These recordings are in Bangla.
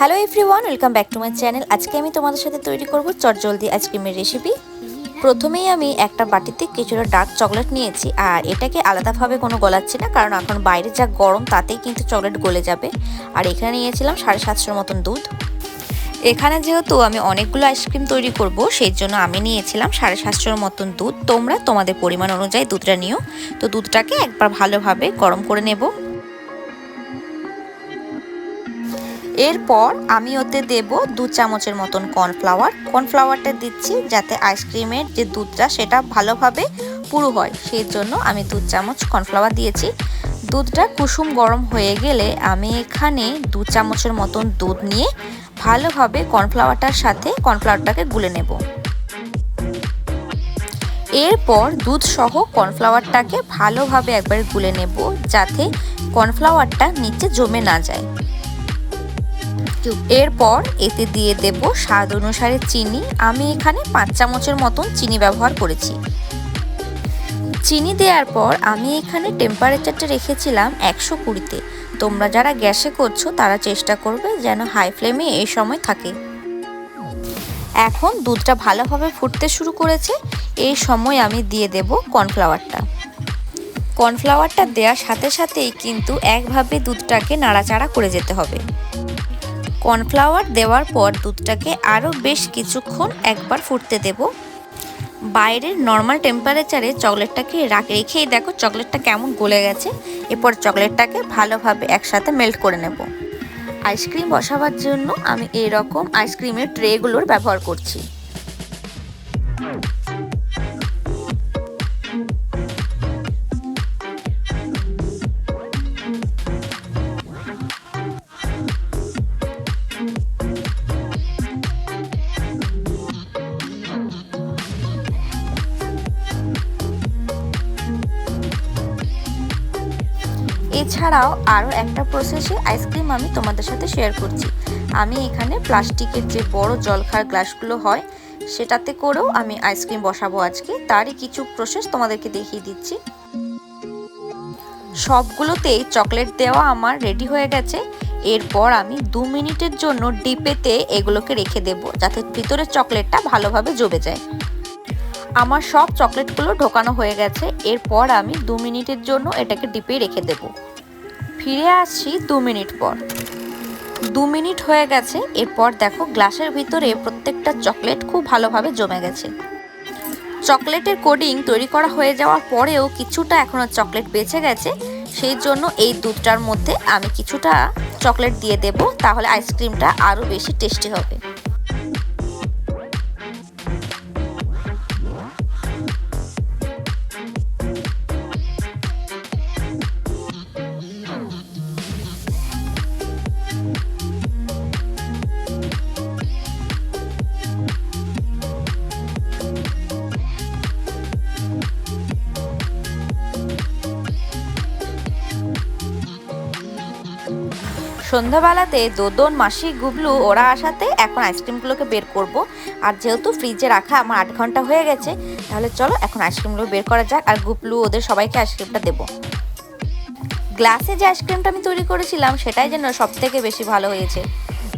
Hello everyone welcome back to my channel আজকে আমি তোমাদের সাথে তৈরি করব চটজলদি আইসক্রিমের রেসিপি প্রথমেই আমি একটা বাটিতে কিছুটা ডার্ক চকলেট নিয়েছি, আর এটাকে আলাদাভাবে কোনো গলাচ্ছি না, কারণ এখন বাইরে যা গরম তাতেই কিন্তু চকলেট গলে যাবে। আর এখানে নিয়েছিলাম সাড়ে সাতশোর মতন দুধ। এখানে যেহেতু আমি অনেকগুলো আইসক্রিম তৈরি করব, সেই জন্য আমি নিয়েছিলাম সাড়ে সাতশোর মতন দুধ। তোমরা তোমাদের পরিমাণ অনুযায়ী দুধটা নিও। তো দুধটাকে একবার ভালোভাবে গরম করে নেব। এরপর আমি ওতে দেব দু চামচের মতন কর্নফ্লাওয়ার। কর্নফ্লাওয়ারটা দিচ্ছি যাতে আইসক্রিমের যে দুধটা সেটা ভালোভাবে পুরো হয়। সেই জন্য আমি দু চামচ কর্নফ্লাওয়ার দিয়েছি। দুধটা কুসুম গরম হয়ে গেলে আমি এখানে দু চামচের মতন দুধ নিয়ে ভালোভাবে কর্নফ্লাওয়ারটার সাথে কর্নফ্লাওয়ারটাকে গুলে নেব। এরপর দুধ সহ কর্নফ্লাওয়ারটাকে ভালোভাবে একবার গুলে নেব যাতে কর্নফ্লাওয়ারটা নিচে জমে না যায়। এরপর এতে দিয়ে দেব স্বাদ অনুসারে চিনি। আমি এখানে পাঁচ চামচের মতন চিনি ব্যবহার করেছি। চিনি দেওয়ার পর আমি এখানে টেম্পারেচারটা রেখেছিলাম একশো কুড়িতে। তোমরা যারা গ্যাসে করছ, তারা চেষ্টা করবে যেন হাই ফ্লেমে এই সময় থাকে। এখন দুধটা ভালোভাবে ফুটতে শুরু করেছে। এই সময় আমি দিয়ে দেব কর্নফ্লাওয়ারটা কর্নফ্লাওয়ারটা দেওয়ার সাথে সাথেই কিন্তু একভাবে দুধটাকে নাড়াচাড়া করে যেতে হবে। কর্নফ্লাওয়ার দেওয়ার পর দুধটাকে আরও বেশ কিছুক্ষণ একবার ফুটতে দেব। বাইরের নর্মাল টেম্পারেচারে চকলেটটাকে রেখেই দেখো চকলেটটা কেমন গলে গেছে। এরপর চকলেটটাকে ভালোভাবে একসাথে মেল্ট করে নেব। আইসক্রিম বসাবার জন্য আমি এই রকম আইসক্রিমের ট্রেগুলোর ব্যবহার করছি। এছাড়াও আরও একটা প্রসেসে আইসক্রিম আমি তোমাদের সাথে শেয়ার করছি। আমি এখানে প্লাস্টিকের যে বড় জলখার গ্লাসগুলো হয়, সেটাতে করেও আমি আইসক্রিম বসাবো আজকে। তারই কিছু প্রসেস তোমাদেরকে দেখিয়ে দিচ্ছি। সবগুলোতেই চকলেট দেওয়া আমার রেডি হয়ে গেছে। এরপর আমি দু মিনিটের জন্য ডিপেতে এগুলোকে রেখে দেব, যাতে ভিতরের চকলেটটা ভালোভাবে জমে যায়। আমার সব চকলেটগুলো ঢোকানো হয়ে গেছে। এরপর আমি দু মিনিটের জন্য এটাকে ডিপে রেখে দেব। ফিরে আসছি দু মিনিট পর। দু মিনিট হয়ে গেছে, এরপর দেখো গ্লাসের ভিতরে প্রত্যেকটা চকলেট খুব ভালোভাবে জমে গেছে। চকলেটের কোডিং তৈরি করা হয়ে যাওয়ার পরেও কিছুটা এখনও চকলেট বেঁচে গেছে, সেই জন্য এই দুধটার মধ্যে আমি কিছুটা চকলেট দিয়ে দেব, তাহলে আইসক্রিমটা আরও বেশি টেস্টি হবে। সন্ধ্যাবেলাতে দোদন, মাসি, গুবলু ওরা আসাতে এখন আইসক্রিমগুলোকে বের করব। আর যেহেতু ফ্রিজে রাখা আমার আট ঘণ্টা হয়ে গেছে, তাহলে চলো এখন আইসক্রিমগুলো বের করা যাক আর গুবলু ওদের সবাইকে আইসক্রিমটা দেবো। গ্লাসে যে আইসক্রিমটা আমি তৈরি করেছিলাম, সেটাই যেন সব থেকে বেশি ভালো হয়েছে।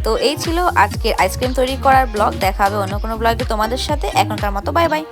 তো এই ছিল আজকের আইসক্রিম তৈরি করার ব্লগ। দেখা হবে অন্য কোনো ব্লগে তোমাদের সাথে। এখনকার মতো বাই বাই।